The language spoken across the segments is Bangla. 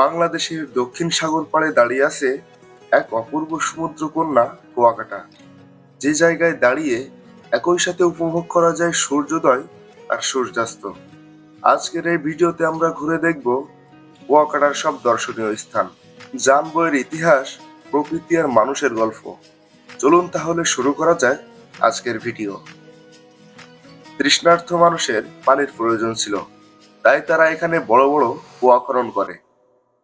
বাংলাদেশের দক্ষিণ সাগর পাড়ে দাঁড়িয়ে আছে এক অপূর্ব সমুদ্র কন্যা কুয়াকাটা। যে জায়গায় দাঁড়িয়ে একই সাথে উপভোগ করা যায় সূর্যোদয় আর সূর্যাস্ত। আজকের এই ভিডিওতে আমরা ঘুরে দেখব কুয়াকাটার সব দর্শনীয় স্থান, জানব এর ইতিহাস, প্রকৃতি আর মানুষের গল্প। চলুন তাহলে শুরু করা যায় আজকের ভিডিও। তৃষ্ণার্থ মানুষের পানির প্রয়োজন ছিল, তাই তারা এখানে বড় বড় কুয়া খনন করে।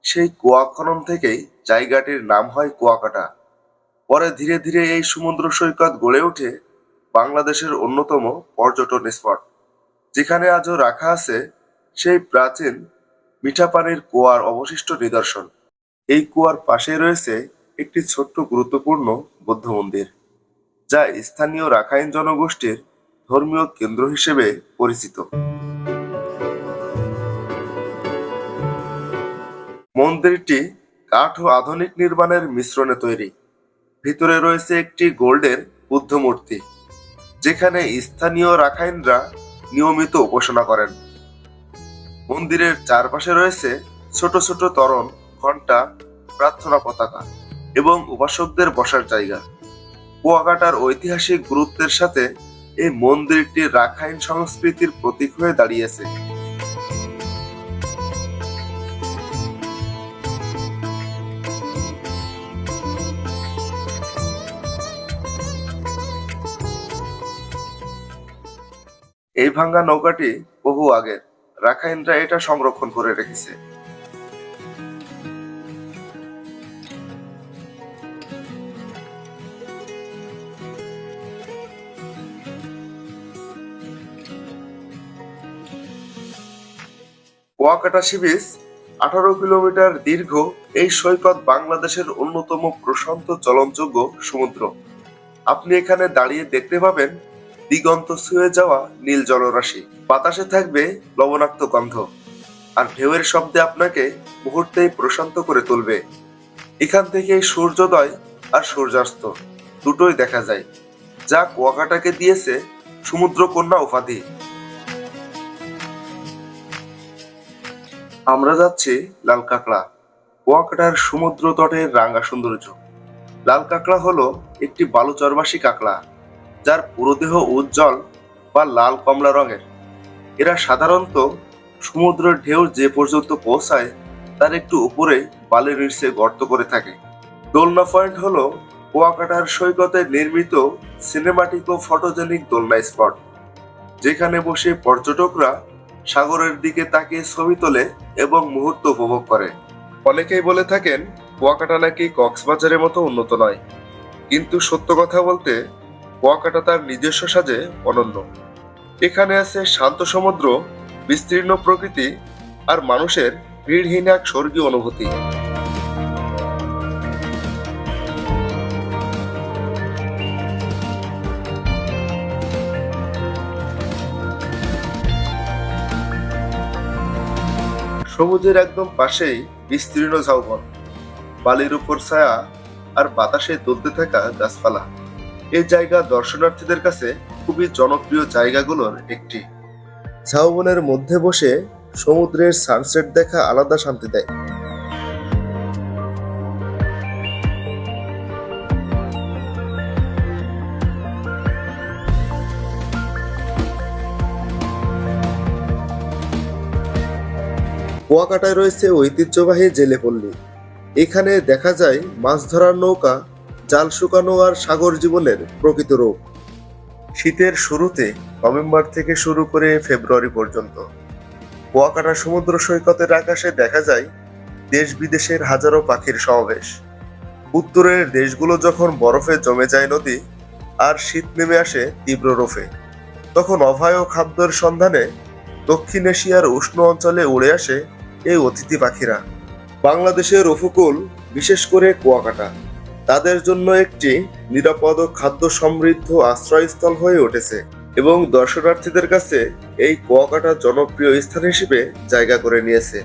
সেই কুয়া খনন থেকেই জায়গাটির নাম হয় কুয়াকাটা। পরে ধীরে ধীরে এই সমুদ্র সৈকত গড়ে ওঠে বাংলাদেশের অন্যতম পর্যটন স্পট। যেখানে আজও রাখা আছে সেই প্রাচীন মিঠা পানির কুয়ার অবশিষ্ট নিদর্শন। এই কুয়ার পাশে রয়েছে একটি ছোট্ট গুরুত্বপূর্ণ বৌদ্ধ মন্দির, যা স্থানীয় রাখাইন জনগোষ্ঠীর ধর্মীয় কেন্দ্র হিসেবে পরিচিত। মন্দিরটি কাঠ ও আধুনিক নির্মাণের মিশ্রণে তৈরি। ভিতরে রয়েছে একটি গোল্ডের বুদ্ধ মূর্তি, যেখানে স্থানীয় রাখাইনরা নিয়মিত উপাসনা করেন। মন্দিরের চারপাশে রয়েছে ছোট ছোট তরণ ঘণ্টা প্রার্থনা পতাকা এবং উপাসকদের বসার জায়গা। কুয়াকাটার ঐতিহাসিক গুরুত্বের সাথে এই মন্দিরটি রাখাইন সংস্কৃতির প্রতীক হয়ে দাঁড়িয়েছে। এই ভাঙ্গা নৌকাটি বহু আগের রাখাইনরা এটা সংরক্ষণ করে রেখেছে। কুয়াকাটা সি বিচ আঠারো কিলোমিটার দীর্ঘ এই সৈকত বাংলাদেশের অন্যতম প্রশান্ত চলনযোগ্য সমুদ্র। আপনি এখানে দাঁড়িয়ে দেখতে পাবেন দিগন্ত ছুঁয়ে যাওয়া নীল জলরাশি। বাতাসে থাকবে লবণাক্ত গন্ধ। আর ঢেউয়ের শব্দে আপনাকে মুহূর্তেই প্রশান্ত করে তুলবে। এখান থেকে সূর্যোদয় আর সূর্যাস্ত দুটোই দেখা যায়। যা কুয়াকাটাকে দিয়েছে সমুদ্র কন্যা উপাধি। আমরা যাচ্ছি লাল কাঁকড়া কুয়াকাটার সমুদ্র তটের রাঙ্গা সৌন্দর্য। লাল কাঁকড়া হলো একটি বালুচরবাসী কাঁকড়া। যার পুরো দেহ উজ্জ্বল বা লাল কমলা রঙের। এরা সাধারণত সমুদ্রের ঢেউ যে পর্যন্ত পৌঁছায়, তার একটু উপরে বালির নিচে গর্ত করে থাকে। দোলনা পয়েন্ট হলো কুয়াকাটার সৈকতে নির্মিত সিনেমাটিক ও ফটোজেনিক দোলনা স্পট, যেখানে বসে পর্যটকরা সাগরের দিকে তাকিয়ে ছবি তোলে এবং মুহূর্ত উপভোগ করে। অনেকেই বলে থাকেন, কুয়াকাটা নাকি কক্সবাজারের মতো উন্নত নয়। কিন্তু সত্য কথা বলতে কুয়াকাটা তার নিজস্ব সাজে অনন্য। এখানে আছে শান্ত সমুদ্র, বিস্তীর্ণ প্রকৃতি আর মানুষের ভিড়হীন এক স্বর্গীয় অনুভূতি। সবুজের একদম পাশেই বিস্তীর্ণ ঝাউবন, বালির উপর ছায়া আর বাতাসে দুলতে থাকা গাছপালা। এই জায়গা দর্শনার্থীদের কাছে খুবই জনপ্রিয় জায়গাগুলোর একটি। ঝাউবনের মধ্যে বসে সমুদ্রের সানসেট দেখা আলাদা শান্তি দেয়। কুয়াকাটায় রয়েছে ঐতিহ্যবাহী জেলেপল্লী। এখানে দেখা যায় মাছ ধরার নৌকা জাল শুকানো আর সাগর জীবনের প্রকৃত রূপ। শীতের শুরুতে নভেম্বর থেকে শুরু করে ফেব্রুয়ারি পর্যন্ত। কুয়াকাটা সমুদ্র সৈকতের আকাশে দেখা যায় দেশ বিদেশের হাজারো পাখির সমাবেশ। উত্তরের দেশগুলো যখন বরফে জমে যায় নদী আর শীত নেমে আসে তীব্র রোফে তখন অভয় খাদ্যের সন্ধানে দক্ষিণ এশিয়ার উষ্ণ অঞ্চলে উড়ে আসে এই অতিথি পাখিরা। বাংলাদেশের উপকূল, বিশেষ করে কুয়াকাটা। তাদের জন্য একটি নিরাপদ খাদ্য সমৃদ্ধ আশ্রয়স্থল হয়ে উঠেছে এবং দর্শনার্থীদের কাছে এই কুয়াকাটা জনপ্রিয় স্থান হিসেবে জায়গা করে নিয়েছে।